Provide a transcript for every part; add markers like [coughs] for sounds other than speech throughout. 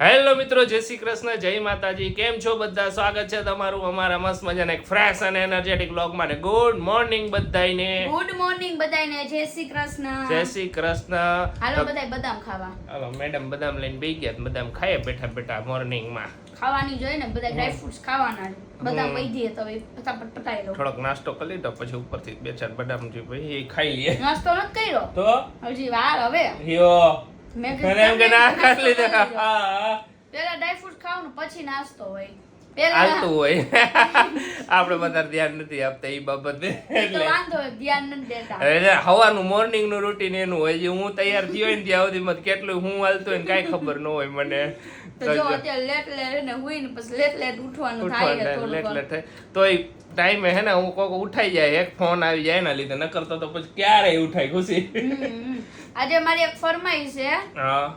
Hello મિત્રો જય શ્રી કૃષ્ણ જય માતાજી કેમ છો બધા? સ્વાગત છે તમારું અમારા મસ્ત મજાના એક ફ્રેશ અને એનર્જેટિક બ્લોગ માટે. ગુડ મોર્નિંગ બધાયને. ગુડ મોર્નિંગ બધાને જય શ્રી કૃષ્ણ. જય શ્રી કૃષ્ણ. હાલો બધાય બદામ ખાવા. હાલો મેડમ બદામ લઈને બેસી ગયા બદામ ખાય બેઠા બેઠા મોર્નિંગમાં ખાવાની જોઈએ ને બધા ડ્રાય ફ્રૂટ્સ ખાવાના બદામ. વહી દઈએ તો ફટાફટ પટાઈ લો થોડોક નાસ્તો કરી લીધો પછી ઉપરથી બે ચાર બદામ જે ભાઈ એ ખાઈ લઈએ. નાસ્તો નથી કર્યો? તો? હજી વાર હવે. યો. મેં એમ કે ના નાસ્તો લીધા કરી લો. હા પેલા ડ્રાય ફ્રૂટ ખાવાનું પછી નાસ્તો હોય હાલતું હોય. [laughs] આપણે વધારે ધ્યાન નથી આપતા એ બાબતે એટલે હવાનું મોર્નિંગનું રૂટીન એનું હોય જે હું તૈયાર થયો ને ત્યાં સુધી મત કેટલું હું હાલતો હોય કાંઈ ખબર ન હોય મને. તો જો અત્યારે લેટ લેટ ને હુઈ ને પછી લેટ લેટ ઉઠવાનું થાય છે લેટ લેટ થાય. તો એ ટાઈમે હે ને હું કોક ઉઠાઈ જાય એક ફોન આવી જાય એના લીધે. ન કરતો તો પછી ક્યારે ઉઠાય ખુશી. આજે મારી એક ફરમાઈ છે. હા.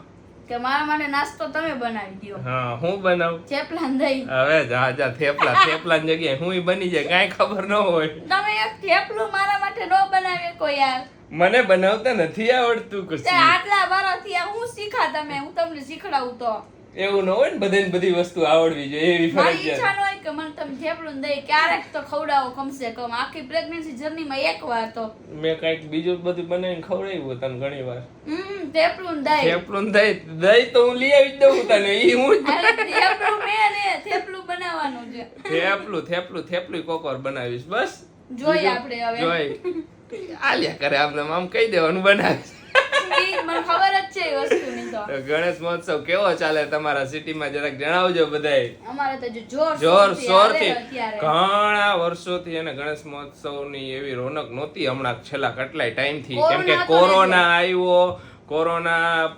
કે મારા માટે નાસ્તો તમે બનાવી દો હા હું બનાવું? થેપલા દહીં હવે જા જા થેપલા થેપલાની જગ્યાએ હું બની જાય કાંઈ ખબર ન હોય. તમે એક થેપલું મારા માટે ન બનાવે કોઈ યાર. મને બનાવતા નથી આવડતું કશું. આટલા વર્ષથી હું શીખા તમે હું તમને શીખડાવું તો. એવું ન હોય ને બધાને બધી વસ્તુ આવડવી જોઈએ એવી મારી ફરજિયાત. ઈચ્છા ન હોય કે મને તમે ઢેબળું દે ક્યારેક તો ખવડાવો કમસે કમ. આખી પ્રેગ્નન્સી જર્નીમાં એક વાર તો. મેં કંઈક બીજું બધું બનાવીને ખવડાવ્યું તને ઘણી વાર. હમ ઢેબળું થેપલું ને દહીં દહીં તો હું લઈ આવી દઉં તને ઈ હું ઢેબળું મેં ને થેપલું બનાવવાનું છે. થેપલું થેપલું થેપલું કોક બનાવીશ બસ. જોઈએ આપણે હવે. જોઈ. આલ્યા કરે આપણે આમ કહી દેવાનું બનાવીશ. મને ખબર જ છે એ વસ્તુની તો. ગણેશ મહોત્સવ કેવો ચાલે તમારા સિટીમાં જરાક જણાવજો બધાય. અમારે તો જોર જોર શોરથી ઘણા વર્ષોથી એને ગણેશ મહોત્સવની એવી રોનક નહોતી હમણાં છેલ્લા કેટલાય ટાઈમથી. કેમ કે કોરોના આવ્યો કોરોના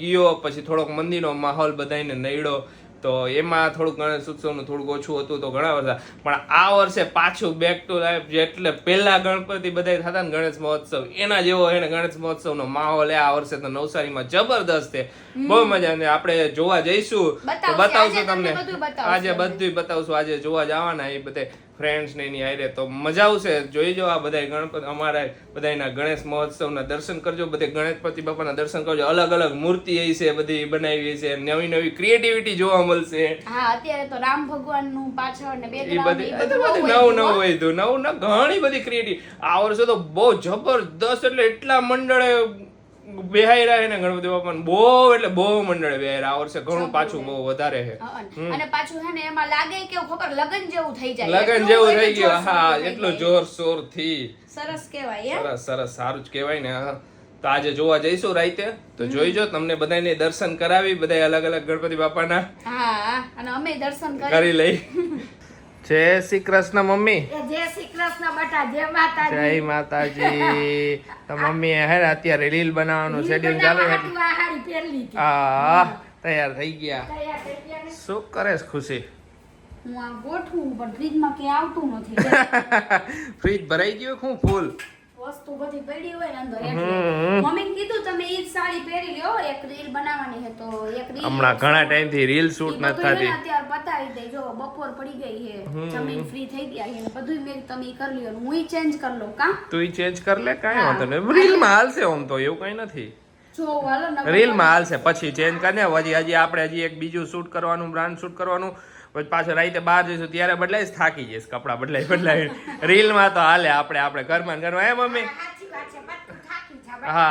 ગયો પછી થોડોક મંદિરનો માહોલ બધાને નડ્યો. તો એમાં થોડુંક ગણેશ ઉત્સવનું થોડુંક ઓછું હતું તો ઘણા બધા. પણ આ વર્ષે પાછું બેક ટુ લાઈફ એટલે પહેલા ગણપતિ બધા થતા ને ગણેશ મહોત્સવ. એના જેવો એને ગણેશ મહોત્સવનો માહોલ આ વર્ષે તો નવસારીમાં જબરદસ્ત છે. બહુ મજા ને આપણે જોવા જઈશું. તો બતાવશું. તમને. આજે બધું બતાવશું. આજે જોવા જવાના એ બધે. ફ્રેન્ડ્સ ને એની આયરે તો મજા આવશે. જોઈ જો આ બધા ગણપતિ અમારા બધાના ગણેશ મહોત્સવના દર્શન કરજો. બધે ગણેશપતિ બાપાના દર્શન કરજો. અલગ અલગ મૂર્તિ એ છે બધી બનાવી છે. નવી નવી ક્રિએટિવિટી જોવા મળશે. હા અત્યારે તો રામ ભગવાનનું પાછળ ને એ બધી એ નવું હોય. નવું હોય નવું ન ઘણી બધી ક્રિએટિવ આ વર્ષે તો બહુ જબરદસ્ત એટલે એટલા મંડળે બેહાઈ રહ્યા ને ગણપતિ બાપાને બહુ એટલે બહુ મંડળ બેહાઈ રહ્યા. વર્ષે ઘણું પાછું બહુ વધારે છે. અને- પાછું હે ને એમાં લાગે કે ખબર લગન જેવું થઈ જાય. લગન જેવું થઈ ગયું. હા એટલું જોર શોરથી સરસ કહેવાય સરસ સરસ. સારું જ કહેવાય ને તો આજે જોવા જઈશું રાઈતે. તો જોઈજો તમને બધાને દર્શન કરાવી બધા અલગ અલગ ગણપતિ બાપાના. હા અને અમે દર્શન કરી લઈ. જય શ્રી કૃષ્ણ મમ્મી. જય શ્રી કૃષ્ણ બટા જય માતાજી. જય માતાજી. તો મમ્મી હે અત્યારે રીલ બનાવવાનું શેડ્યુલ ચાલુ હા તૈયાર થઈ ગયા. શું કરે છે ખુશી? હું આ ગોઠવું પણ ફ્રીજમાં કે આવતું નથી. [laughs] ફ્રીજ ભરાઈ ગયું શું ફૂલ વસ્તુ બધી પડી હોય ને અંદર એટલે મમ્મી કીધું તમે ઈ સાડી પહેરી લ્યો એક રીલ બનાવવાની છે તો એક રીલ હમણાં ઘણા ટાઈમથી રીલ શૂટ ઈ બધુંય થતી. ને અત્યારે પતાવી દે જો બપોર પડી ગઈ છે જમીન ફ્રી થઈ ગયા છે બધું મેં તમે ઈ કરી લ્યો હું ચેન્જ કરી લઉં કા? તું ઈ ચેન્જ કર લે કાઈ વાંધો નહીં. રીલમાં હાલશે ઓમ તો એવું કઈ નથી. રીલમાં હાલશે પછી ચેન્જ કરીને હજી હજી આપણે હજી એક બીજું શૂટ કરવાનું બ્રાન્ડ શૂટ કરવાનું. પછી પાછળ રાતે બહાર જઈશું ત્યારે બદલાઈશ થાકી જઈશ કપડાં બદલાઈ બદલાઈ રીલમાં તો હાલે આપણે આપણે ઘરમાં ઘરમાં. હે મમ્મી? હા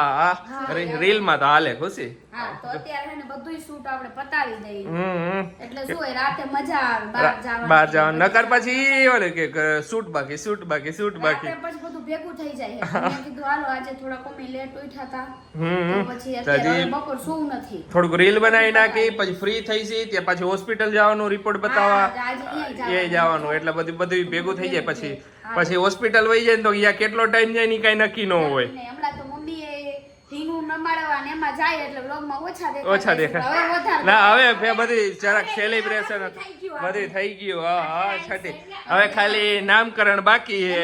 હા રીલમાં તો હાલે ખુશી? હા તો અત્યારે છે ને બધુંય શૂટ આપણે પતાવી દઈએ. હમ હમ. એટલે શું હોય રાતે મજા આવે બહાર જવાની બહાર જવાનું. નકર પછી ઓલે કે શૂટ બાકી શૂટ બાકી શૂટ બાકી. પછી બધું ભેગું થઈ જાય મેં [laughs] કીધું હાલો આજે થોડા કોમી લેટ ઉઠ્યા હતા હમ તો. પછી અત્યારે બપોર સૂવું નથી. થોડુંક રીલ બનાવી નાખી પછી ફ્રી થઈ જઈ ત્યાં પછી હોસ્પિટલ જવાનું રિપોર્ટ બતાવવા. એ જવાનું. એટલે બધું બધું ભેગું થઈ જાય. પછી પછી હોસ્પિટલ વહી જાય ને તો અહીંયા કેટલો ટાઈમ જાય ની કઈ નક્કી ન હોય. હમણાં તો મમ્મીએ ઢીંગું નમાડવા ને એમાં જાય એટલે વ્લોગમાં ઓછા દેખાય. ઓછા દેખાય. ના હવે બધી જરાક સેલિબ્રેશન બધી થઈ ગયું. હા હા છઠ્ઠી. હવે ખાલી નામકરણ બાકી છે.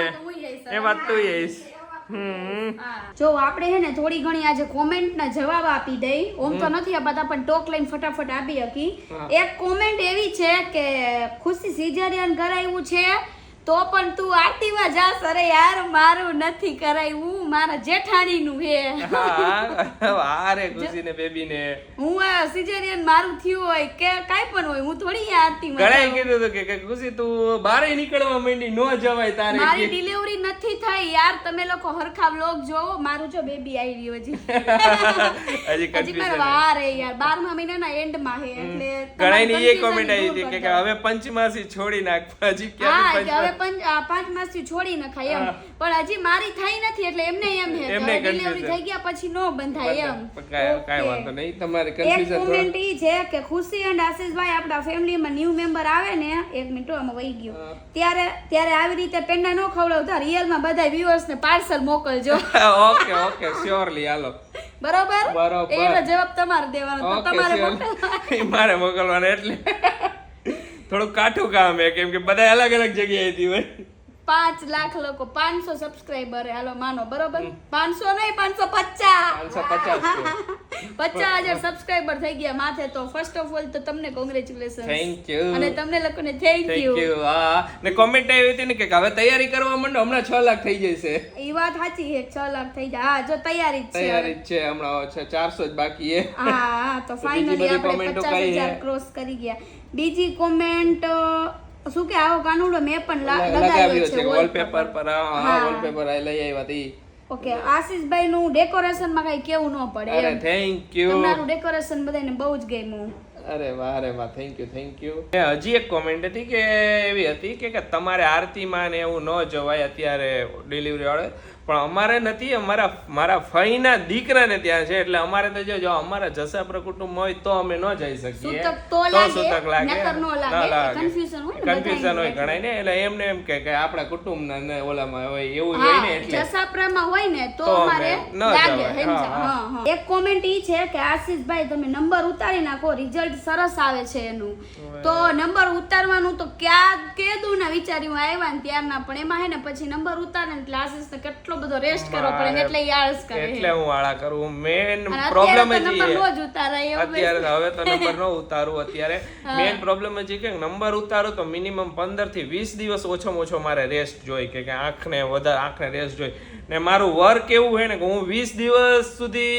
એમાં તો હુંય હઈશ. એમાં તું હમ. જો આપણે હે ને થોડી ઘણી આજે કોમેન્ટ ના જવાબ આપી દઈ. ઓમ તો નથી આપતા પણ ટોક લઈને ફટાફટ આપી હકી. એક કોમેન્ટ એવી છે કે ખુશી સિઝેરિયન કરાવ્યું છે તો પણ તું આરતીમાં જાસ અરે યાર મારું નથી કરાવ્યું મારા જેઠાણીનું હે. અરે આ રે ખુશી ને બેબી ને હું આ સિઝેરિયન મારું થયું હોય કે કાઈ પણ હોય હું થોડી યાર હતી ઘણાએ કીધું હતું કે ખુશી તું બારે નીકળવા માંડી નો જવાય તારે મારી ડિલિવરી નથી થઈ. યાર તમે લોકો હરખા વ્લોગ જોવો મારું જો બેબી આવી રહ્યો હજી. હજી કન્ફ્યુઝન વાર હે યાર. બારમા મહિનાના એન્ડમાં હે એટલે ઘણાની એ કોમેન્ટ આવી હતી કે હવે પંચમાસી છોડી નાખ હજી કે હવે પંચ પાંચમાસી છોડી નખાય એમ. પણ હજી મારી થઈ નથી એટલે એમને એમ હે એમને ડિલિવરી થઈ ગયા પછી નો બંધાય એમ. કાઈ વાંધો નહીં. તમારે એક મોમેન્ટ ઈ છે કે ખુશી એન્ડ આશીષભાઈ આપણા ફેમિલીમાં ન્યૂ મેમ્બર આવે ને એક મિનિટ આમાં વહી ગયો. ત્યારે ત્યારે આવી રીતે પેંડા ન ખવડાવતા રિયલમાં બધા viewers ને પાર્સલ મોકલજો. ઓકે ઓકે શ્યોરલી હાલો. બરોબર? બરોબર. એનો જવાબ તમારે દેવાનો તો તમારે. [laughs] મારે મોકલવાનું એટલે. [laughs] થોડું કાઠું કામ હે કેમ કે બધા અલગ અલગ જગ્યાએથી હોય. પાંચ લાખ લોકો પાંચસો સબસ્ક્રાઈબર હાલો માનો બરોબર? પાંચસો નહીં પાંચસો પચાસ. [laughs] પચાસ હજાર સબસ્ક્રાઈબર થઈ ગયા માથે તો. ફર્સ્ટ ઓફ ઓલ તો તમને કોંગ્રેચ્યુલેશન થેન્ક યુ અને તમને લોકોને થેન્ક યુ હા ને કોમેન્ટ આવી હતી ને કે હવે તૈયારી કરવા માંડો હમણાં છ લાખ થઈ જશે. એ વાત સાચી છે છ લાખ થઈ જાય. હા જો તૈયારી જ છે. તૈયારી જ છે હમણાં છે ચારસો જ બાકી છે. હા તો [laughs] ફાઇનલી આપણે પચાસ હજાર ક્રોસ કરી ગયા. બીજી કોમેન્ટ શું કે આવો કાનુડો મેં પણ લગાવ્યો છે વોલપેપર પર હા. વોલપેપર આ લઈ આવ્યા હતી ઓકે આશીષભાઈ નું ડેકોરેશનમાં કઈ કેવું ન પડે અરે થેન્ક યુ તમારું ડેકોરેશન બધાને બહુ જ ગમ્યું. અરે વાહ અરે વાહ થેન્ક યુ થેન્ક યુ હજી એક કોમેન્ટ હતી કે એવી હતી કે તમારે આરતીમાં ને એવું ન જવાય અત્યારે ડિલિવરી વાળે. પણ અમારે નથી અમારા મારા ફઈના દીકરાને ત્યાં છે એટલે અમારે તો જો જો અમારા જસાપર કુટુંબ હોય તો અમે ન જઈ શકીએ. સૂતક તો સૂતક લાગે. નકર લાગે. હોય ને કન્ફ્યુઝન હોય બધાયનું ને એટલે એમને એમ કે આપણા કુટુંબના ને ઓલામાં હોય એવું હોય ને એટલે. જસાપરામાં હોય ને તો અમારે અમે ન લાગે. એક કોમેન્ટ ઈ છે કે આશીષભાઈ તમે નંબર ઉતારી નાખો રિઝલ્ટ સરસ આવે છે એનું. તો નંબર ઉતારવાનું તો ક્યાં કેદું ના વિચાર્યું આવ્યા ને ત્યારના પણ એમાં હે ને પછી નંબર ઉતારે ને ક્લાસીસ ને કેટલો બધો રેસ્ટ કરવો પડે એટલે આળસ કરે એટલે હું આળા કરું. મેન પ્રોબ્લેમ જ નંબર. નો જ ઉતારાય અત્યારે હવે તો નંબર નો [laughs] ઉતારું અત્યારે. મેન પ્રોબ્લેમ જ કે નંબર ઉતારો તો મિનિમમ પંદરથી વીસ દિવસ ઓછામાં ઓછો મારે રેસ્ટ જોઈ કે કે આંખને વધારે આંખને રેસ્ટ જોઈ. ને મારું વર્ક એવું હે ને કે હું વીસ દિવસ સુધી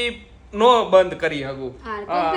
નો બંધ કરી શકું. હા,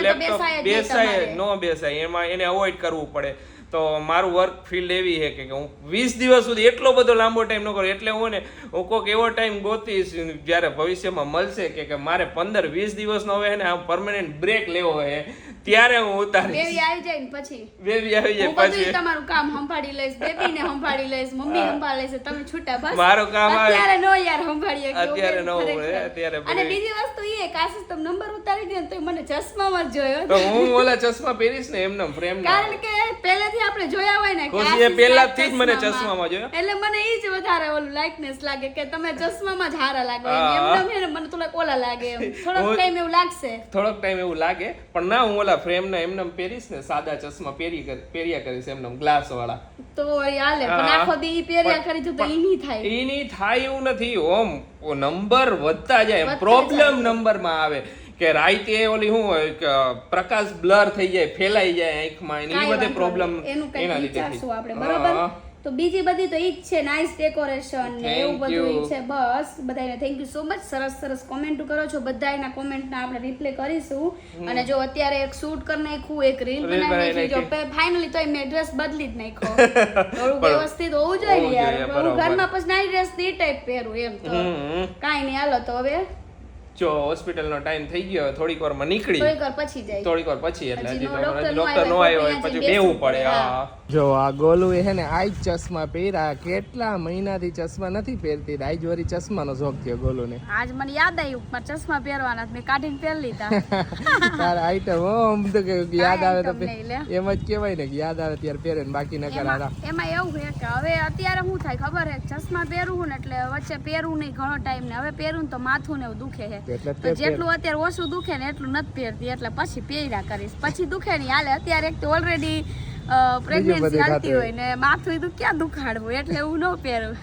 લેપટોપ બેસાય. નો બેસાય. એમાં એને અવોઇડ કરવું પડે. તો મારું વર્ક ફિલ્ડ એવી છે કે હું વીસ દિવસ સુધી એટલો બધો લાંબો ટાઈમ ન કરું. એટલે હું ને હું કોઈક એવો ટાઈમ ગોતીશ જ્યારે ભવિષ્યમાં મળશે કે કે મારે પંદર વીસ દિવસનો હવે ને આમ પરમેનન્ટ બ્રેક લેવો હોય ત્યારે હું ઉતારીશ. બેબી આવી જાય ને પછી. બેબી આવી જાય પછી. તમારું કામ સંભાળી લઈશ બેબીને સંભાળી લઈશ મમ્મી સંભાળી લઈશ તમે છૂટા બસ. મારું કામ. અત્યારે નો યાર સંભાળીએ અત્યારે નો અત્યારે અને બીજી વસ્તુ એ કે આશીષ તમે નંબર ઉતારી દે તો મને ચશ્મામાં જ જોયો. તો હું ઓલા ચશ્મા પહેરીશ ને એમને ફ્રેમ કારણ કે પહેલેથી આપણે જોયા હોય ને કે ખુશીએ પહેલાથી જ મને ચશ્મામાં. જોયો. એટલે મને ઈ જ વધારે ઓલું લાઇકનેસ લાગે કે તમે ચશ્મામાં જ હારા લાગો એમ. એમને મને થોડાક ઓલા લાગે એમ. [laughs] થોડોક ટાઈમ એવું લાગશે. થોડોક ટાઈમ એવું લાગે પણ ના હું ઓલા ફ્રેમ ને એમને પહેરીશ ને સાદા ચશ્મા પહેરી પહેર્યા કરીશ એમને ગ્લાસ વાળા. તો હાલે પણ આખો દી પહેર્યા કરી તો તો ઈ નહીં થાય. ઈ નહીં થાય એવું નથી. ઓમ નંબર વધતા જાય. પ્રોબ્લેમ નંબરમાં આવે. કે રાઈતે ઓલી શું હોય કે પ્રકાશ બ્લર થઈ જાય ફેલાઈ જાય આંખમાં એની બધે પ્રોબ્લેમ. એનું એના લીધે આપણે બરાબર? તો બીજી બધી તો ઈ જ છે નાઇસ ડેકોરેશન ને એવું બધું છે બસ. બધાને થેન્ક યુ સો મચ સરસ સરસ કોમેન્ટ કરો છો. બધાના કોમેન્ટના આપણે રિપ્લે કરીશું. અને જો અત્યારે એક શૂટ કરી નાખ્યું એક રીલ બનાવી નાખી જો ફાઇનલી તો મેં ડ્રેસ બદલી જ નાખ્યો. [laughs] થોડું વ્યવસ્થિત હોવું જોઈએ યાર. હું ઘરમાં પછી નાઈ ડ્રેસ ઈ ટાઈપ પહેરું એમ તો. કાઈ નહીં હાલો તો હવે. જો હોસ્પિટલનો ટાઈમ થઈ ગયો થોડીક વારમાં નીકળી. થોડીક વાર પછી જાય. થોડીક વાર પછી એટલે હજી ડોક્ટર નો આવ્યો પછી બેવું પડે, હા. જો આ ગોલું હે ને આજ ચશ્મા પહેર્યા. કેટલા મહિનાથી ચશ્મા નથી પહેરતી? આજ વરી ચશ્માનો શોખ થયો ગોલુને. [laughs] આજ મને યાદ આવ્યું પણ ચશ્મા પહેરવાના મેં કાઢીને પહેર લીધા. તાર આઈટમ ઓમ તો કે યાદ આવે તો. એમ જ કહેવાય ને કે યાદ આવે ત્યારે પહેરે ને બાકી ન કરારા એમાં એવું છે કે હવે અત્યારે શું થાય ખબર છે? ચશ્મા પહેરું ને એટલે વચ્ચે પહેરું નહીં ઘણો ટાઈમ ને. હવે પહેરું ને તો માથું ને એવું દુખે છે. તો જેટલું અત્યારે ઓછું દુખે ને એટલું નથી પહેરતી. એટલે પછી પહેર્યા કરીશ. પછી દુખે નહીં. હાલે અત્યારે એક તો ઓલરેડી પ્રેગ્નન્સી હાલતી હોય ને માથું તો ક્યાં દુખાડવું એટલે હું ન પહેરું.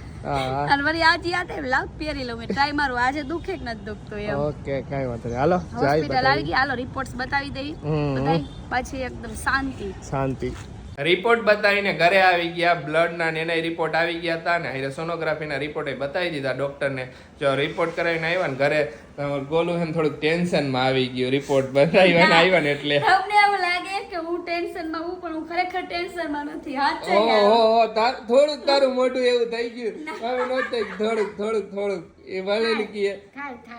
અને વળી આજે યાદ એમ લાવ પહેરી લઉં મેં. ટ્રાય મારું. આજે દુખે કે નથી દુખતો એમ. ઓકે કઈ વાંધો નહીં. હાલો હોસ્પિટલ આવી ગઈ. હાલો રિપોર્ટ્સ બતાવી દઈ. પછી એકદમ શાંતિ. શાંતિ. રિપોર્ટ બતાવીને ઘરે આવી ગયા બ્લડના ને એના રિપોર્ટ આવી ગયા હતા ને અહીંયા સોનોગ્રાફીના રિપોર્ટ બતાવી દીધા ડૉક્ટરને જો રિપોર્ટ કરાવીને આવ્યા ને ઘરે ગોલું છે થોડુંક ટેન્શનમાં આવી ગયું રિપોર્ટ બતાવીને આવ્યા ને એટલે. તમને એવું લાગે કે હું ટેન્શનમાં હું પણ હું ખરેખર ટેન્શનમાં નથી. હાચે ઓહો થોડુંક તારું મોટું એવું થઈ ગયું. હવે નો થઈ થોડુંક થોડુંક થોડુંક. એ ભલે લીકીએ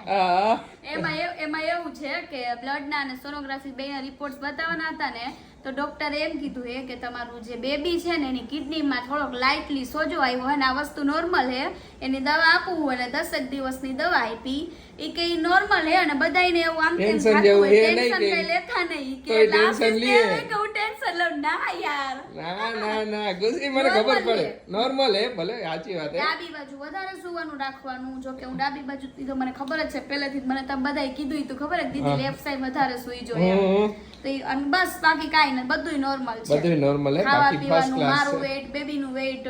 હા. એમાં એમાં એવું છે કે બ્લડના અને સોનોગ્રાફી બેના રિપોર્ટ્સ બતાવવાના હતા ને તો ડૉક્ટરે એમ કીધું એ કે તમારું જે બેબી છે ને એની કિડનીમાં થોડોક લાઇટલી સોજો આવ્યો અને આ વસ્તુ નોર્મલ હે એની દવા આપવું અને દસેક દિવસની દવા આપી એ કે નોર્મલ હે અને બધાને એવું આમ તેમ થતું હોય. ટેન્શન કંઈ લેતા નહીં કે ટેન્શન લીએ. કે હું ટેન્શન લઉં ના યાર ના ના ના ગુસ્સી મને ખબર પડે નોર્મલ હે ભલે સાચી વાત હે ડાબી બાજુ વધારે સુવાનું રાખવાનું જો કે હું ડાબી બાજુ તો મને ખબર જ છે પહેલેથી જ મને તમે બધાય કીધું હતું ખબર જ દીદી લેફ્ટ સાઈડ વધારે સુઈ જોઈએ. તો એ અને બસ બાકી કાંઈ નહીં બધુંય નોર્મલ છે. બધું નોર્મલ છે ખાવા પીવાનું મારું વેટ બેબી નું વેટ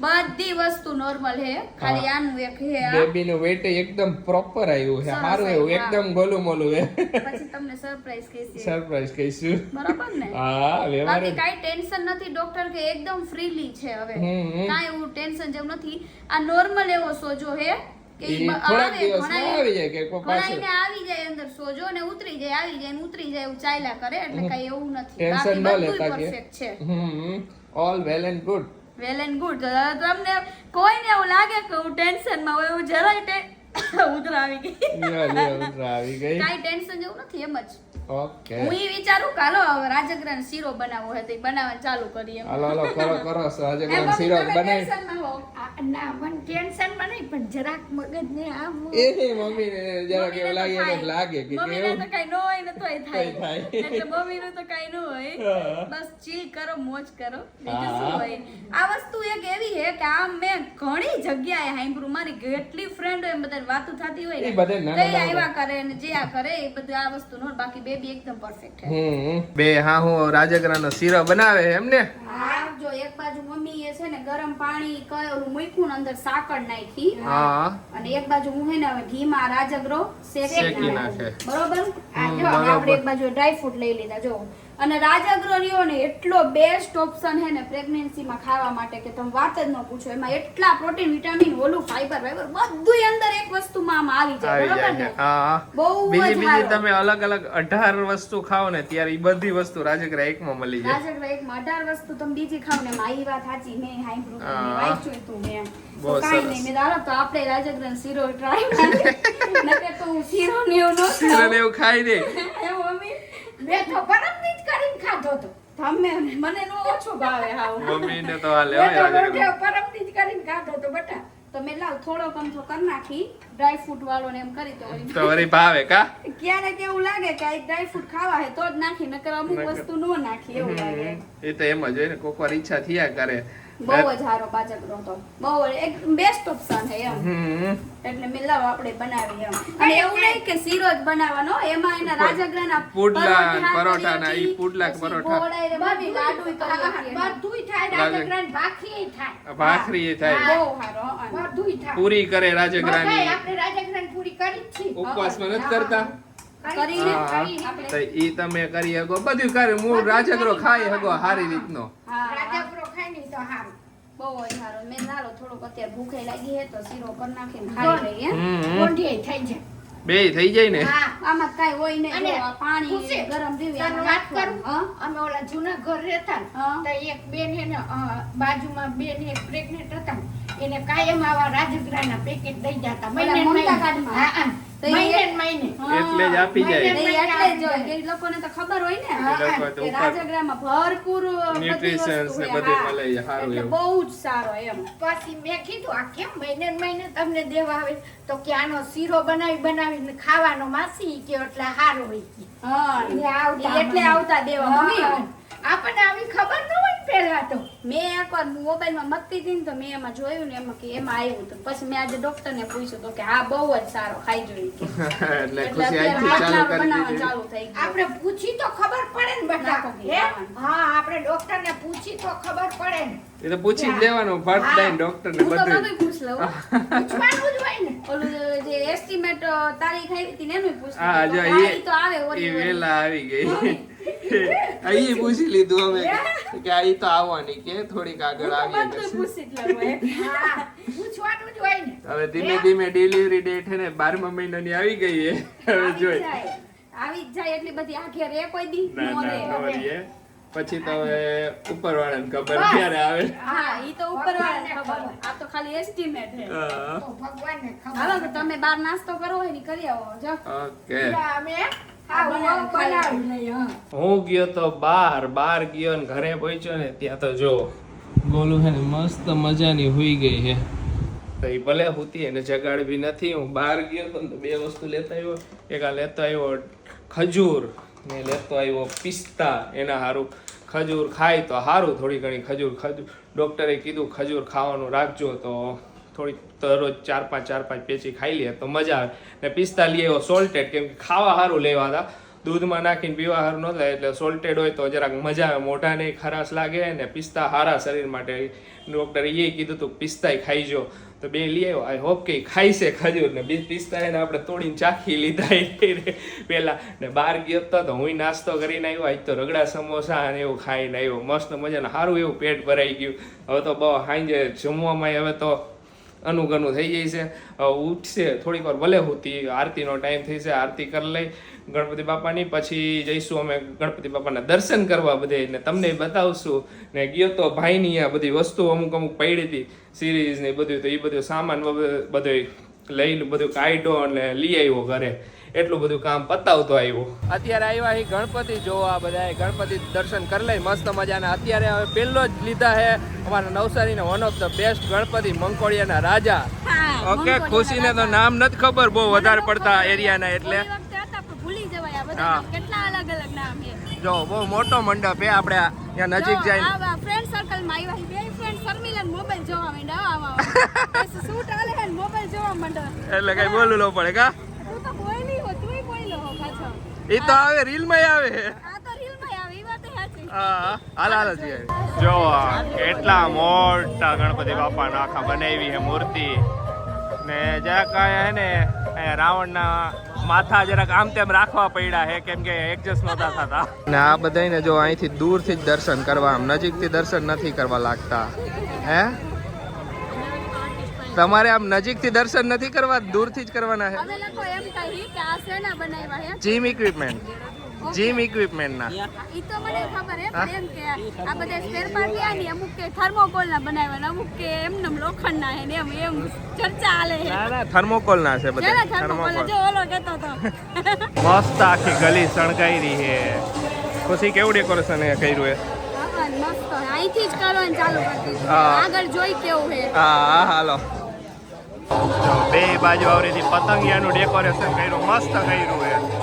બધી વસ્તુ નોર્મલ છે ખાલી આનું એક છે બેબી નું વેટ એકદમ પ્રોપર આવ્યું છે સારું એવું એકદમ ગોલું મોલું હે. પછી તમને સરપ્રાઈઝ કહીશ. સરપ્રાઈઝ કહીશું. બરાબર ને? હા વ્યવહાર બાકી કાંઈ ટેન્શન નથી ડોક્ટર કે એકદમ ફ્રીલી છે હવે. કાંઈ એવું ટેન્શન જેવું નથી. આ નોર્મલ એવો સોજો હે. બ- થોડાક દિવસમાં આવી જાય કે કોઈ આવી જાય અંદર સોજો ને ઉતરી જાય આવી જાય ને ઉતરી જાય એવું ચાલ્યા કરે એટલે કઈ એવું નથી. ટેન્શન ન લેતા કે. હમ. All well and good well and good તમને કોઈને એવું લાગે કે હું ટેન્શનમાં હોય એવું જરાય [coughs] ઉધરા આવી ગઈ. આવી ગઈ. કાંઈ ટેન્શન જેવું નથી એમ જ. ઓકે. હું એ વિચારું કે હાલો હવે રાજગરાનો શીરો બનાવવો હોય તો એ બનાવવાનું ચાલુ કરીએ હાલો હાલો કરો કરો એ શીરો બનાવી. હો. ના મને ટેન્શનમાં નહીં પણ જરાક મગજને આમ એ મમ્મી ને જરાક એવું લાગે એને લાગે કે મમ્મીને કેવું? તો કઈ ન હોય ને તોય થાય. એટલે મમ્મીનું તો કઈ ન હોય. બસ ચીલ કરો મોજ કરો. બીજું શું હોય? આ વસ્તુ એક એવી છે કે આમ મેં ઘણી જગ્યાએ સાંભળ્યું. મારી કેટલી ફ્રેન્ડ હોય બધા વાતો થતી હોય ને બધે તે. આવ્યા કરે ને જે આ કરે એ બધું આ વસ્તુ નો બાકી બેબી એકદમ પરફેક્ટ છે. હમ બે હા હું રાજગરાનો શીરો બનાવે એમ ને? હા જો એક બાજુ મમ્મી એ છે ને ગરમ પાણી કયું મૂક્યું અંદર સાકર નાખી. હા. અને એક બાજુ હું હે ને હવે ઘીમાં રાજગરો શેકી. નાખે. બરોબર? આ જો આપણે એક બાજુ ડ્રાય ફ્રૂટ લઈ લીધા જો. અને રાજાગ્રહીઓને એટલો બેસ્ટ ઓપ્શન હે ને પ્રેગ્નન્સીમાં ખાવા માટે કે તમે વાત જ ન પૂછો. એમાં એટલા પ્રોટીન વિટામિન ઓલું ફાઈબર ફાઈબર બધું અંદર એક વસ્તુમાં આમ આવી જાય બરોબર ને? બહુ બીજી બીજી તમે અલગ અલગ અઢાર વસ્તુ ખાઓ ને ત્યારે એ બધી વસ્તુ રાજાગ્રહ એકમાં મળી જાય. રાજાગ્રહ એકમાં અઢાર વસ્તુ તમે બીજી ખાવ ને માં વાત સાચી મેં હાઈ પ્રોટીન. વાંચ્યું તું મેં. બહુ સરસ. નહીં, મેં હાલો તો આપણે રાજાગ્રહ શીરો ટ્રાય નકર તો હું શીરો ને એવું ન શીરો ને એવું ખાઈ દે. [laughs] એ મમ્મી મેં તો પરમથી જ કરીને ખાધો તો તમે મને નો ઓછો ભાવે હાવ. મમ્મીને તો હાલે મેં હોય તો રાજગરા રોટે પરમથી જ કરીને ખાધો તો બટા. તો મેં લાવ થોડો કમથો કરી નાખી ડ્રાય ફ્રૂટ વાળો ને એમ કરી તો તો વરી ભાવે કા? ક્યારેક એવું લાગે કે આ ડ્રાય ફ્રૂટ ખાવા હે તો જ નાખી નકર અમુક વસ્તુ નો નાખી એવું લાગે. એ તો એમ જ હોય ને કોક વાર ઈચ્છા થયા કરે. બહુ જ સારો બાજકરો તો બહુ એક બેસ્ટ ઓપ્શન છે એમ. એટલે મેં આપણે બનાવી એમ. અને એવું નહીં કે શીરો જ બનાવવાનો એમાં એના રાજગરાના પુડલા, પરોઠા પરોઠાના, ઈ પુડલા પરોઠા. ગોળ એ લાડુ. બધુંય થાય રાજગરાની ભાખરીય થાય. ભાખરી થાય. બહુ સારો બધુંય થાય. પૂરી કરે રાજગરાની. આપણે રાજગરાની પૂરી કરી જ ઉપવાસમાં નથી કરતા? હા, તો ઈ તમે કરી શકો. બધું કરે. હું રાજગરો ખાઈ શકો સારી રીતનો. હા રાજગરો ખાય તો બહુ સારો મેં લાલો થોડોક અત્યારે ભૂખે લાગી હે તો શીરો કરી નાખીને ખાઈ લઈએ. હમ થઈ જાય. બે થઈ જાય ને? આમાં કાંઈ હોય નહીં. અને પાણી ગરમ જેવી વાત કરું? અમે ઓલા જૂના ઘર રહેતા તો એક બેન એને અ, બાજુમાં બેન એક પ્રેગ્નેન્ટ હતા એને કાયમ આવા રાજગરાના પેકેટ દઈ જતા મહિને ને મહિને. એટલે જ આપી જાય. નહીં, એટલે જ હોય. એ લોકોને તો ખબર હોય ને. એ લોકો તો કે ઉપર રાજગરામાં ભરપૂર ન્યુટ્રિશન્સ ને બધું મળે છે, સારું એવું. બહુ જ સારો એમ. પછી મેં કીધું આ કેમ મહિને મહિને તમને દેવા આવે? તો કે આનો શીરો બનાવી બનાવીને ખાવાનો માસી કે એટલે સારું હોય હા એટલે આવતા દેવા મમ્મી. આપણને આવી ખબર ન હોય ને પહેલા તો મેં એકવાર મોબાઈલમાં મતતી હતી ને તો મેં એમાં જોયું ને એમાં કે એમાં આવ્યું હતું. પછી મેં આજે ડોક્ટરને પૂછ્યું તો કે હા બહુ જ સારો ખાઈ જોઈ [laughs] એટલે એટલે ખુશી આજથી ચાલુ કરી દીધી. ચાલુ થઈ ગયું. આપણે પૂછી તો ખબર પડે ને બેટા હે? હા આપણે ડોક્ટરને પૂછી તો ખબર પડે ને. એ તો પૂછી જ લેવાનું ફર્સ્ટ ટાઈમ દઈને ડોક્ટર ને હું તો બધું બધું પૂછ લઉં. પૂછવાનું જ હોય ને. ઓલું જે એસ્ટિમેટ તારીખ આવી હતી ને એનું પૂછ. હા જો એ તો આવે ઓલી. વેલા આવી ગઈ. અહીં પૂછી લીધું અમે કે અહીં તો આવવાની કે થોડીક આગળ આવીએ ને. હવે ધીમે ધીમે ડિલિવરી ડેટ હે ને બારમા મહિનાની આવી ગઈ હે હવે આવી જ જોઈ. જાય. આવી જાય એટલી બધી આખે રે કોઈ દી. ના. પછી તો હવે ઉપરવાળાને ખબર ક્યારે આવે. હા ઈ તો ઉપર વાળાને ખબર. ખબર. આ તો ખાલી એસ્ટિમેટ હે. ભગવાનને ખબર. હવે તમે બાર નાસ્તો કરો હોય ને કરી આવો જો ઓકે. અમે હા. હું ગયો તો બાર બાર ગયો ને ઘરે પહોંચ્યો ને ત્યાં તો જો બોલું છે ને મસ્ત મજાની હુઈ ગઈ છે. તો એ ભલે હુતી એને જગાડવી નથી હું બહાર ગયો તો ને તો બે વસ્તુ લેતા આવ્યો. એક આ લેતો આવ્યો ખજૂર ને લેતો આવ્યો પિસ્તા એના સારું ખજૂર ખાય તો સારું થોડી ઘણી ખજૂર ખજૂર. ડૉક્ટરે કીધું ખજૂર ખાવાનું રાખજો તો થોડીક દરરોજ ચાર પાંચ ચાર પાંચ પેચી ખાઈ લે તો મજા આવે. ને પિસ્તા લઈએ આવ્યો સોલ્ટેડ કેમ કે ખાવા સારું લેવા હતા. દૂધમાં નાખીને પીવા સારું ન થાય એટલે સોલ્ટેડ હોય તો જરાક મજા આવે. મોઢાને ખરાશ લાગે ને પિસ્તા સારા શરીર માટે. ડૉક્ટરે એ કીધું તું, પિસ્તાય ખાઈજો. તો બે લઈ આવ્યો આઈ હોપ કે ખાઈશે ખજૂર. ને બીજ પિસ્તા એને આપણે તોડીને ચાખી લીધા પહેલાં ને બહાર ગયો હતો તો હું નાસ્તો કરીને આવ્યો. આજ તો રગડા સમોસા અને એવું ખાઈને આવ્યો. મસ્ત મજાને સારું એવું પેટ ભરાઈ ગયું. હવે તો બહુ સાંજે જમવામાં હવે તો અનુગનું થઈ જાય છે. ઉઠશે, થોડીક વાર ભલે હોતી, આરતીનો ટાઈમ થઈ છે, આરતી કરી લઈ ગણપતિ બાપાની. પછી જઈશું અમે ગણપતિ બાપાના દર્શન કરવા બધે ને તમને બતાવશું. ને ગયો તો ભાઈની આ બધી વસ્તુ અમુક અમુક પડી હતી સિરીઝ ને બધું, તો એ બધું સામાન બધું લઈને બધું કાઢ્યો અને લઈ આવ્યો ઘરે. એટલું બધું કામ પતાવતો આવ્યો. અત્યારે આવ્યા અહીં ગણપતિ જોવા બધા ગણપતિ દર્શન કરી લઈ મસ્ત મજાના. અત્યારે હવે પહેલો જ લીધા હે અમારા નવસારીના one of the best Ganpati મંકોડિયાના રાજા. ઓકે ખુશીને તો નામ નથી ખબર બહુ વધારે પડતા એરિયાના એટલે. ઓલી વખતે હતા પણ ભૂલી જવાય આ હા. કેટલા અલગ અલગ નામ છે. જો બહુ મોટો મંડપ હે આપણે ત્યાં નજીક જાય ફ્રેન્ડ સર્કલમાં આવ્યા બે ફ્રેન્ડ શર્મિલા મોબાઈલ જોવા માંડ્યા આવા [laughs] આલે છે મોબાઈલ જોવા માંડ્યા. એટલે કઈ બોલવું પડે કા તું તો બોલી હો તુંય બોલ્યો હો પાછો એ તો આવે. તો રીલમાં આવે ઈ વાત સાચી. હા હાલ હાલ જઈએ જો કેટલા મોટા ગણપતિ બાપા આખા બનાવી છે મૂર્તિ. ને જરાક હે ને રાવણના માથા જરાક આમ તેમ રાખવા પડ્યા હે કેમ કે એડજસ્ટ નહોતા થતા. ને આ બધાને જો અહીંથી દૂરથી જ દર્શન કરવા આમ નજીકથી દર્શન નથી કરવા લાગતા. હે? તમારે આમ નજીકથી દર્શન નથી કરવા દૂરથી જ કરવાના છે અમે લોકો એમ કહી કે આ શેના બનાવ્યા હે? જીમ ઇક્વિપમેન્ટ જીમ ઇક્વિપમેન્ટના ઈ તો મને ખબર હે પણ એમ કે આ બધા સ્પેર પાર્ટ લ્યા ને અમુક કે થર્મોકોલ ના બનાવ્યા ને અમુક કે એમને લોખંડ ના હે ને એમ એમ ચર્ચા હાલે હે. ના ના થર્મોકોલ ના છે બધા. થર્મોકોલ થર્મોકોલ જો ઓલો કહેતો તો. મસ્ત આખી ગલી શણગાઈ છે ખુશી કેવું ડેકોરેશન એ કર્યું મસ્ત. અહીંથી જ કરવાનું ચાલુ કરી હા. આગળ જોઈ કેવું હે હા હાલો. બે બાજુ આવરીથી પતંગિયાનું ડેકોરેશન કર્યું મસ્ત કર્યું છે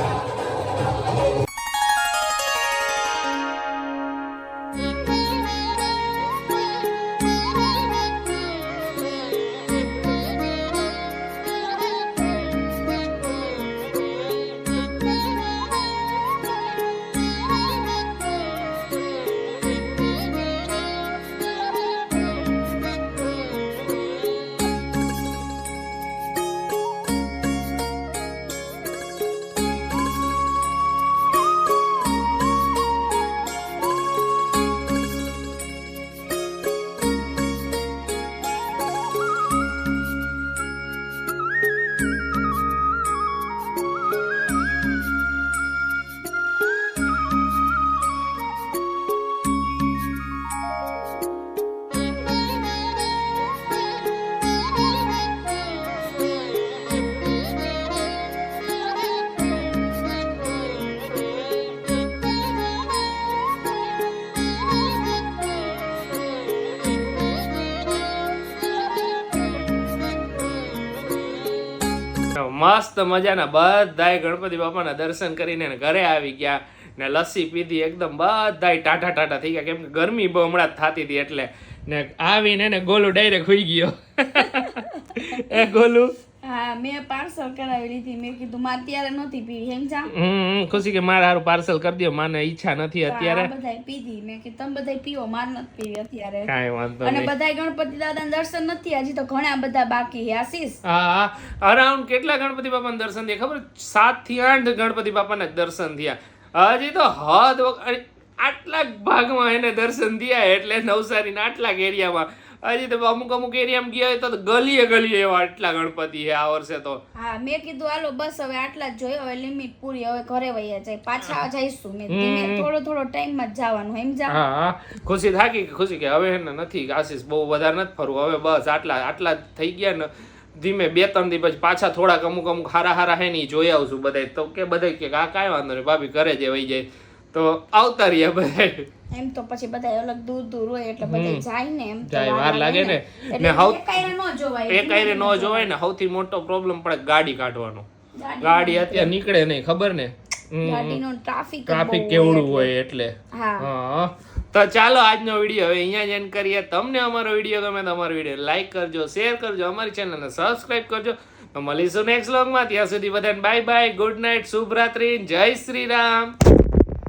મસ્ત મજાના બધાય ગણપતિ બાપાના દર્શન કરીને ઘરે આવી ગયા ને લસ્સી પીધી એકદમ બધાય ટાટા ટાટા થઈ ગયા. કેમ કે ગરમી બહુ હમણાં જ થતી હતી એટલે ને આવીને ને ગોલું ડાયરેક્ટ હોઈ ગયો. [laughs] એ ગોલું હા મેં પાર્સલ કરાવી લીધી. મેં કીધું નહોતી પીવી. હેમ જા. હમ ખુશી કે મારે હારું પાર્સલ કરી દો મને ઈચ્છા નથી અત્યારે. બધાય પીધી. મેં કીધું તમે બધાય પીવો માર નથી પીવી અત્યારે. કાંઈ વાંધો અને બધાય ગણપતિ દાદાના દર્શન નથી. હજી તો ઘણા બધા બાકી છે. આશીષ? હા અરાઉન્ડ કેટલા ગણપતિ બાપાના દર્શન થયા? ખબર? સાતથી આઠ ગણપતિ બાપાના દર્શન થયા. હજી તો હદ આટલા ભાગમાં એને દર્શન થયા એટલે નવસારીના આટલા એરિયામાં હજી તો અમુક અમુક એરિયામાં ગયા હોય તો ગલીએ ગલીએ એવા આટલા ગણપતિ છે આ વર્ષે તો. હા મેં કીધું હાલો બસ હવે આટલા જ જોયો હવે લિમિટ પૂરી હવે ઘરે વયા જાય પાછા જઈશું મેં. ધીમે થોડો થોડો ટાઈમ જ જવાનું એમ જા હા ખુશી થાકી ખુશી કે હવે એને નથી આશીષ બહુ વધારે નથી ફરવું. હવે બસ આટલા આટલા થઈ ગયા ને ધીમે બે ત્રણ દી પછી પાછા થોડાક અમુક અમુક હારા હારા હે નહીં જોઈ આવશું બધા તો કે બધાય કે આ કાંઈ વાંધો નહીં ભાભી ઘરે જે વહી જાય. તો આવતા રહીએ બધાય. એમ તો પછી બધા અલગ દૂર દૂર હોય એટલે બધા જાય ને એમ જાય, વાર લાગે ને. ને. હાવ- એકાયરે ન જોવાય ન જોવાય ને સૌથી મોટો પ્રોબ્લેમ પડે ગાડી કાઢવાનો. ગાડી- અત્યારે નીકળે નહીં ખબર ને? ગાડીનો ટ્રાફિક ટ્રાફિક કેવડું હોય એટલે. હા. તો ચાલો આજનો વીડિયો હવે અહીંયા જ એન્ડ કરીએ. તમને અમારો વીડિયો ગમે તો અમારો વીડિયો લાઈક કરજો શેર કરજો અમારી ચેનલને સબસ્ક્રાઇબ કરજો. તો મળીશું નેક્સ્ટ વ્લોગમાં ત્યાં સુધી બધાને બાય બાય ગુડ નાઇટ શુભ રાત્રિ જય શ્રી રામ.